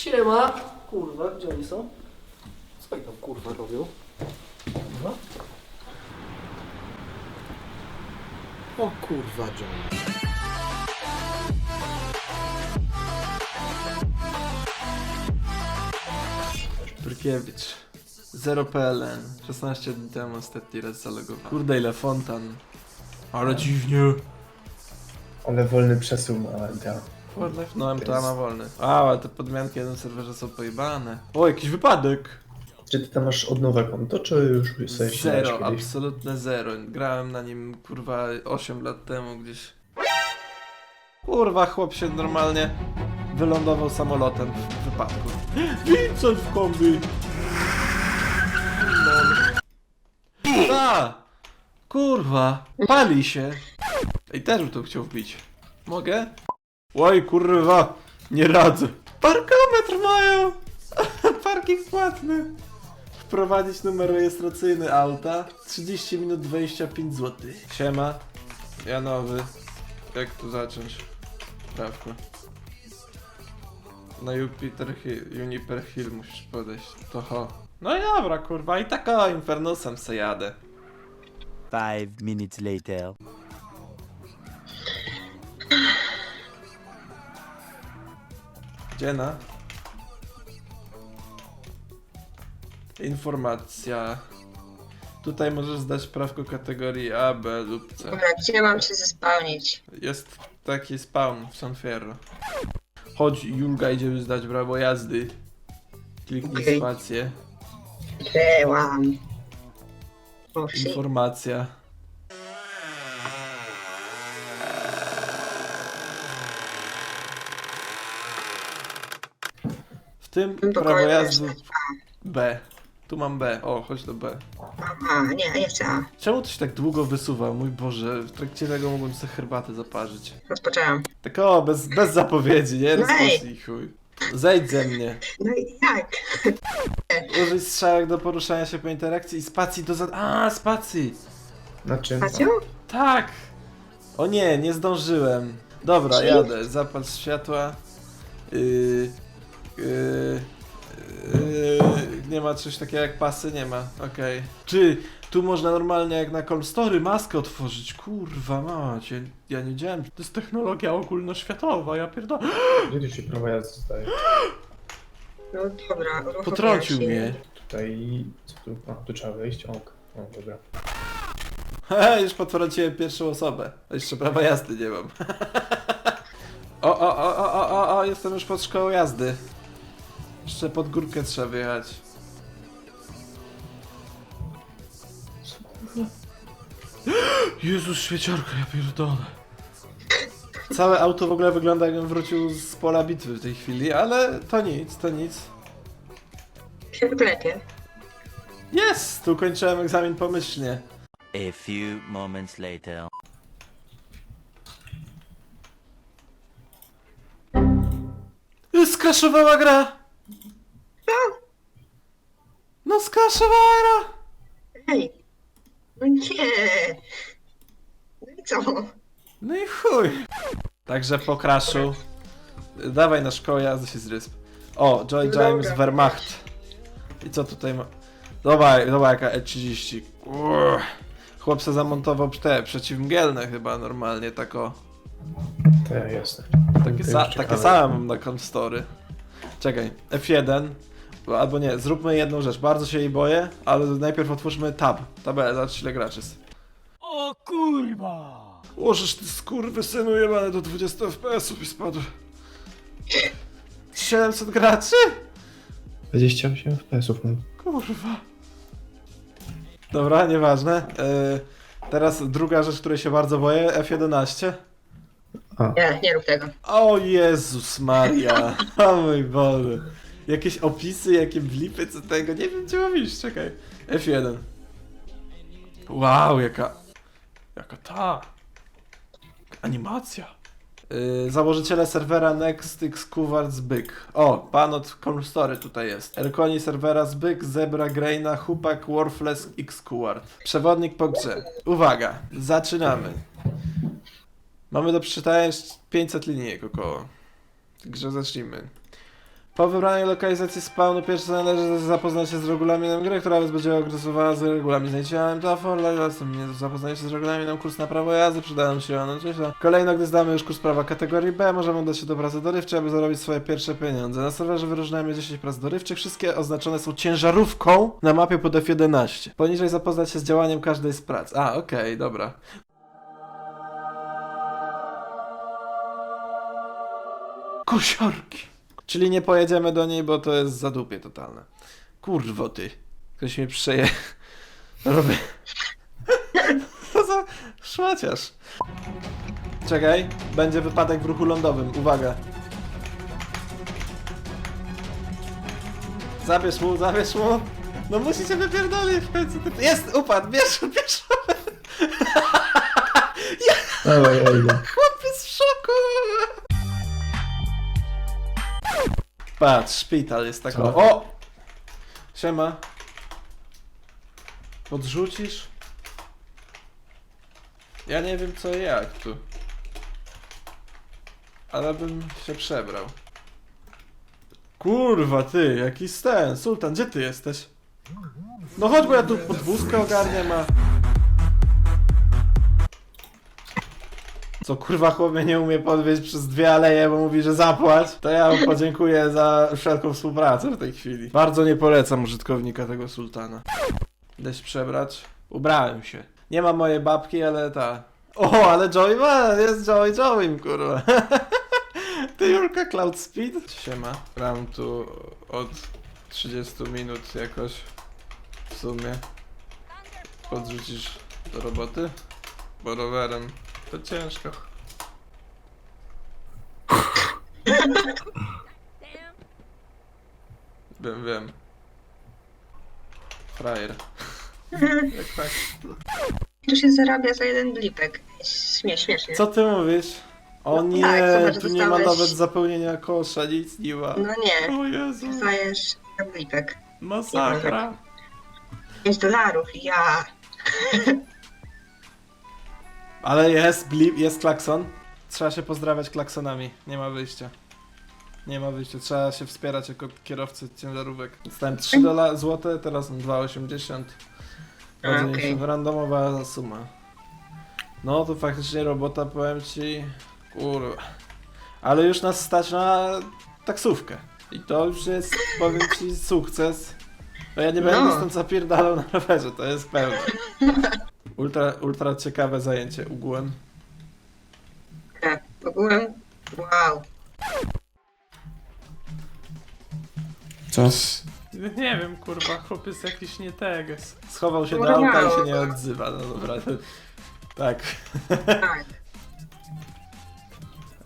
Siema. Kurwa, gdzie oni są? Co oni tam kurwa robią? Kurwa. O kurwa, John. Brkiewicz. 0 PLN. 16 dni temu ostatni raz zalogowałem. Kurde ile fontan. Ale dziwnie. Ale wolny przesuw ma MTA. Fortnite? No MTA ma wolny. A, ale te podmianki na jednym serwerze są pojebane. O, jakiś wypadek. Czy ty tam masz od nowe konto, czy już sobie Zero, kiedyś? absolutne zero. Grałem na nim kurwa 8 lat temu gdzieś. Kurwa, chłop się normalnie wylądował samolotem w wypadku. Vincent w kombi! A! Kurwa, pali się. I też bym to chciał wbić. Mogę? Oj, kurwa, nie radzę. Parkometr mają! Parking płatny. Wprowadzić numer rejestracyjny auta. 30 minut 25 zł. Siema. Ja nowy. Jak tu zacząć? Prawko. Na Jupiter Hill, Juniper Hill musisz podejść. To ho. No i dobra, kurwa, i tak o, Infernusem se jadę. Five minutes later. Gdzie na? Informacja. Tutaj możesz zdać prawko kategorii A, B lub C. Dobra, gdzie mam się zespałnić? Jest taki spawn w San Fierro. Chodź, Julga, idziemy zdać prawo jazdy. Kliknij Okej. spację. Byłam. O, shit. Informacja. Tym tym prawo jazdy B. Tu mam B. O, chodź do B. Aha, nie, jeszcze A. Czemu to się tak długo wysuwa? Mój Boże, w trakcie tego mogłem sobie herbatę zaparzyć. Rozpoczęłam. Tak o, bez, bez zapowiedzi, nie? Ej! Rozpocznij chuj. Zejdź ze mnie. No i jak? Użyj strzałek do poruszania się po interakcji i spacji do za... A, spacji! Na czym? Pacją? Tak! O nie, nie zdążyłem. Dobra, Czyli? jadę. Zapal światła. Yy, nie ma coś takiego jak pasy? Nie ma. Okej. Czy tu można normalnie jak na Call Story maskę otworzyć? Kurwa macie. Ja nie wiedziałem. To jest technologia ogólnoświatowa, ja pierdolę. Gdzie tu się jazdy zdaje? No dobra, Potrącił się. mnie. Tutaj... Co tu? A, tu trzeba wejść? O, o dobra. He, już potrąciłem pierwszą osobę. A Jeszcze prawa jazdy nie mam. O, o, o, o, o, o, o, jestem już pod szkołą jazdy. Jeszcze pod górkę trzeba wyjechać. Jezus, świeciarka, ja pierdolę. Całe auto w ogóle wygląda jakbym wrócił z pola bitwy w tej chwili, ale to nic, to nic. Się wyklepie. Jest! Tu kończyłem egzamin pomyślnie. A few moments later. Skraszowała gra! No skraszowała gra! Ej! No nie! No i co? No i chuj. Także po crashu. Dawaj na szkołę jazdy się zrysp. O, Joy Dobra. James Wehrmacht. I co tutaj ma? Dobra, dobra jaka E30. Uff. Chłop se zamontował te przeciwmgielne chyba normalnie, tako. To ja jestem. Takie, sa takie same mam na konstory. Czekaj, F1. Albo nie, zróbmy jedną rzecz. Bardzo się jej boję, ale najpierw otwórzmy tab. Tabelę, zobacz ile graczy jest. O kurwa! Łożesz ty skurwy synu jebane do 20 FPS-ów i spadł. 700 graczy? 28 FPS-ów mam. Kurwa. Dobra, nieważne. Yy, teraz druga rzecz, której się bardzo boję, F11. A, Nie, nie rób tego. O Jezus Maria. O mój Boże. Jakieś opisy, jakie blipy, co tego, nie wiem gdzie mam iść, czekaj. F1. Wow, jaka... Jaka ta... Animacja. Yy, założyciele serwera NextX Kuwarts Byk. O, pan od Call Story tutaj jest. Elkoni serwera Zbyk, Zebra, Graina, Hupak, Worfless, X Kuwart. Przewodnik po grze. Uwaga, zaczynamy. Mamy do przeczytania jeszcze 500 linijek około. Także zacznijmy. Po wybraniu lokalizacji spawnu pierwszy należy zapoznać się z regulaminem gry, która będzie ogryzowała z regulaminem znajdziałem dla nie zapoznać się z regulaminem kurs na prawo jazdy, przydają się coś tam. Kolejno, gdy zdamy już kurs prawa kategorii B, możemy udać się do pracy dorywczej, aby zarobić swoje pierwsze pieniądze. Na serwerze wyróżniamy 10 prac dorywczych, wszystkie oznaczone są ciężarówką na mapie pod F11. Poniżej zapoznać się z działaniem każdej z prac. A, okej, dobra. Kosiorki. Czyli nie pojedziemy do niej, bo to jest zadupie totalne. Kurwo ty. Ktoś mnie przeje. Robię. Co za szmaciarz. Czekaj, będzie wypadek w ruchu lądowym. Uwaga. Zabierz mu, zabierz mu. No musicie wypierdolić w końcu. Jest, upadł, bierz, bierz. Dawaj, ja Patrz, szpital jest tak. Co? O! Siema. Podrzucisz? Ja nie wiem co i jak tu. Ale bym się przebrał. Kurwa ty, jaki ten, sultan, gdzie ty jesteś? No chodź, bo ja tu podwózkę ogarniam, a... Co kurwa chłop mnie nie umie podwieźć przez dwie aleje, bo mówi, że zapłać, to ja mu podziękuję za wszelką współpracę w tej chwili. Bardzo nie polecam użytkownika tego sultana. Idę się przebrać. Ubrałem się. Nie ma mojej babki, ale ta. O, ale Joey jest Joey Joey, kurwa. Ty Julka Cloud Speed? Siema. Gram tu od 30 minut jakoś. W sumie. Podrzucisz do roboty? Bo rowerem to ciężko. Wiem, wiem. Frajer. Jak tak. Tu się zarabia za jeden blipek. Śmie, śmiesznie. Co ty mówisz? O No nie, tak, zobacz, tu nie ma dostałeś- nawet zapełnienia kosza, nic nie ma. No nie, O Jezu, dostajesz blipek. masakra. 5 dolarów, ja. Ale jest blip, jest klakson. Trzeba się pozdrawiać klaksonami, nie ma wyjścia. Nie ma wyjścia, trzeba się wspierać jako kierowcy ciężarówek. Dostałem 3 dola złote, teraz mam 2,80. Bardzo A, mi okej. się randomowa suma. No to faktycznie robota, powiem ci, kurwa. Ale już nas stać na taksówkę. I to już jest, powiem ci, sukces. Bo ja nie będę No. stąd zapierdalał na rowerze, to jest pewne. Ultra, ultra ciekawe zajęcie ugłem. Tak, ogółem, wow. Co? Nie wiem, kurwa, chłopiec jakiś nie teges. Schował się do auta i się nie go. odzywa, no dobra. Tak. Tak.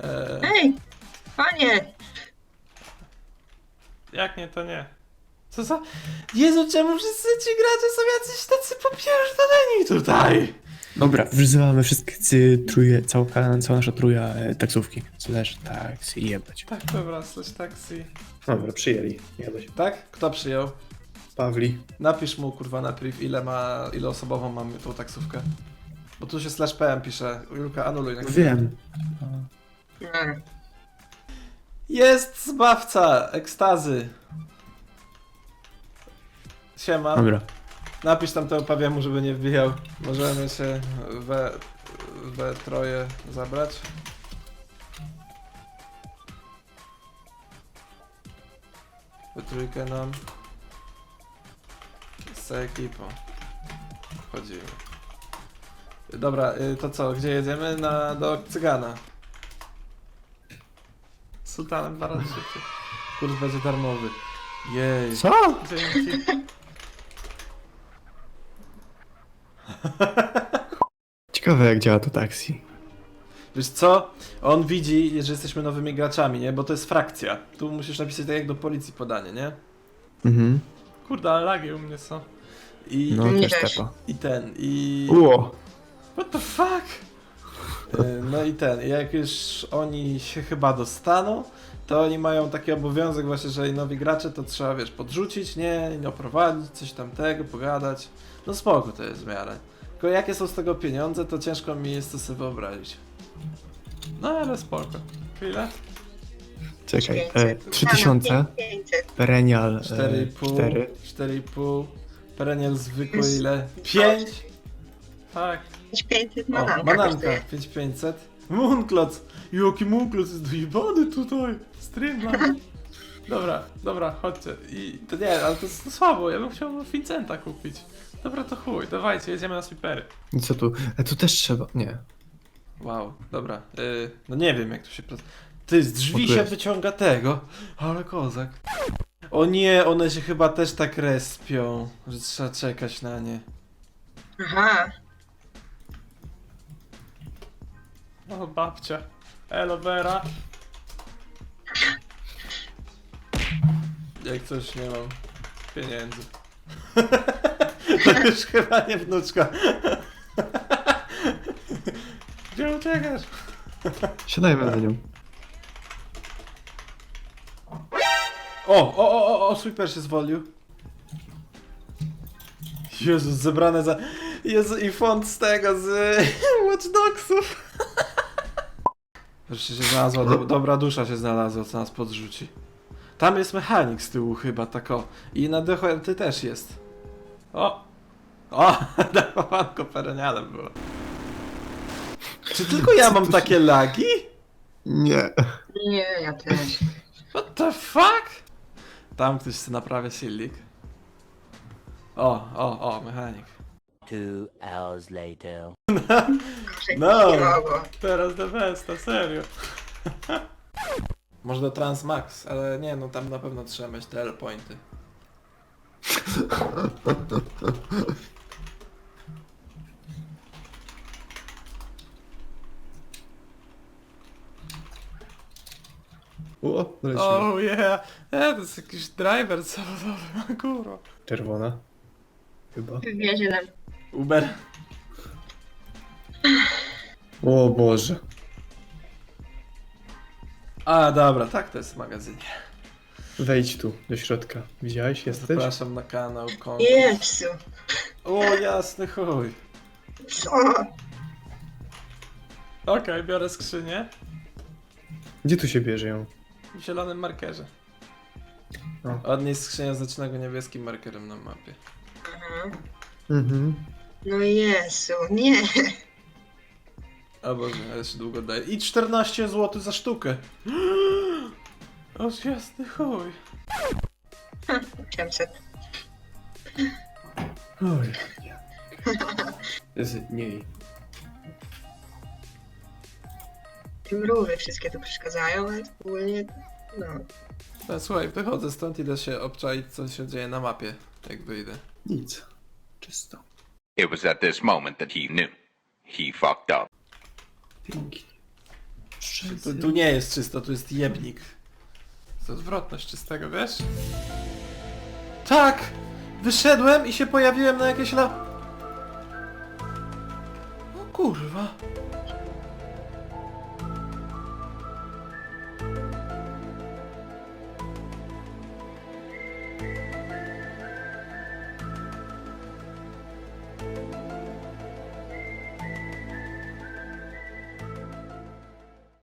E, Ej, panie, jak nie, to nie. Co za... Jezu, czemu wszyscy ci gracze są jacyś tacy popierdoleni tutaj? Dobra, wzywamy wszystkie cy- truje, cała, cała nasza truja e, taksówki. Slash taksi, jebać. Tak, dobra, coś taksi. Dobra, przyjęli. Się. Tak? Kto przyjął? Pawli. Napisz mu, kurwa, na priv, ile ma, ile osobową mamy tą taksówkę. Bo tu się slash PM pisze. Julka, anuluj. na chwilę. Wiem. no, Jest zbawca ekstazy. Siema. Dobra. Napisz tam temu Pawiemu, żeby nie wbijał. Możemy się we, we troje zabrać. We trójkę nam. Z ekipą. Chodzimy. Dobra, y, to co, gdzie jedziemy? Na, do Cygana. Z Sultanem dwa razy szybciej. Kurs będzie darmowy. Jej. Co? Dzięki. Ciekawe jak działa to taksi. Wiesz co? On widzi, że jesteśmy nowymi graczami, nie? Bo to jest frakcja. Tu musisz napisać tak jak do policji podanie, nie? Mhm. Kurde, ale lagi u mnie są. I, No Nie też też. tepa. i ten, i... Uło. What the fuck? Y, No i ten, i jak już oni się chyba dostaną, to oni mają taki obowiązek właśnie, że i nowi gracze to trzeba, wiesz, podrzucić, nie, nie oprowadzić, coś tamtego, pogadać. No spoko to jest w miarę. Tylko jakie są z tego pieniądze, to ciężko mi jest to sobie wyobrazić. No ale spoko. Chwilę. Czekaj, e, 500. 3000, A, no, 500. perennial e, 4,5. 4. 4,5. Perennial zwykły ile? 5? Tak. 500 O, mananka bananka. kosztuje. 5500. Mooncloc. Jaki Mooncloc jest dojebany tutaj. Streamline. Dobra, dobra, chodźcie. I to nie, ale to jest słabo, ja bym chciał Vincenta kupić. Dobra, to chuj, dawajcie, jedziemy na sweepery. I co tu? E, tu też trzeba. Nie. Wow, dobra. Yy, no nie wiem jak to się... Ty, z drzwi tu się jest. wyciąga tego. Ale kozak. O nie, one się chyba też tak respią, że trzeba czekać na nie. Aha. O, babcia. Elo, Vera. Jak coś nie mam pieniędzy. to już chyba nie wnuczka. Gdzie uciekasz? Siadajmy na nią. O, o, o, o, o, super się zwolił. Jezus, zebrane za... Jezu, i font z tego, z Watch Dogsów. Wreszcie się znalazła, do, dobra dusza się znalazła, co nas podrzuci. Tam jest mechanik z tyłu chyba, tak o. I na DHT też jest. O! O! Dachowanko perenialem było. Czy tylko ja mam takie lagi? Nie. Nie, ja też. What the fuck? Tam ktoś chce naprawia silnik. O, o, o, mechanik. Two hours later. No. Mogło. Teraz the best, a serio. Może do Transmax, ale nie, no tam na pewno trzeba mieć te L-pointy. O, lecimy. Oh yeah! E, to jest jakiś driver samochodowy, kurwa. Czerwona. Chyba. Nam. Uber. O Boże. A, dobra, tak to jest w magazynie. Wejdź tu, do środka. Widziałeś? Jesteś? Zapraszam na kanał konkurs. Jezu. O, jasny chuj. Co? Okej, biorę skrzynię Gdzie tu się bierze ją? w zielonym markerze. O. Od niej skrzynia zaczyna go niebieskim markerem na mapie. Aha. Mhm. No Jezu, nie. O Boże, ale jeszcze długo daje. I 14 zł za sztukę. Aż jasny chuj. 800. Oj. Z niej. Mrówy wszystkie tu przeszkadzają, ale ogólnie no. No, słuchaj, wychodzę stąd, idę się obczaić, co się dzieje na mapie, jak wyjdę. Nic. Czysto. It was at this moment that he knew. He fucked up. Pięknie. Tu, tu nie jest czysto, tu jest jebnik. To odwrotność czystego, wiesz? Tak! Wyszedłem i się pojawiłem na jakieś la... O kurwa.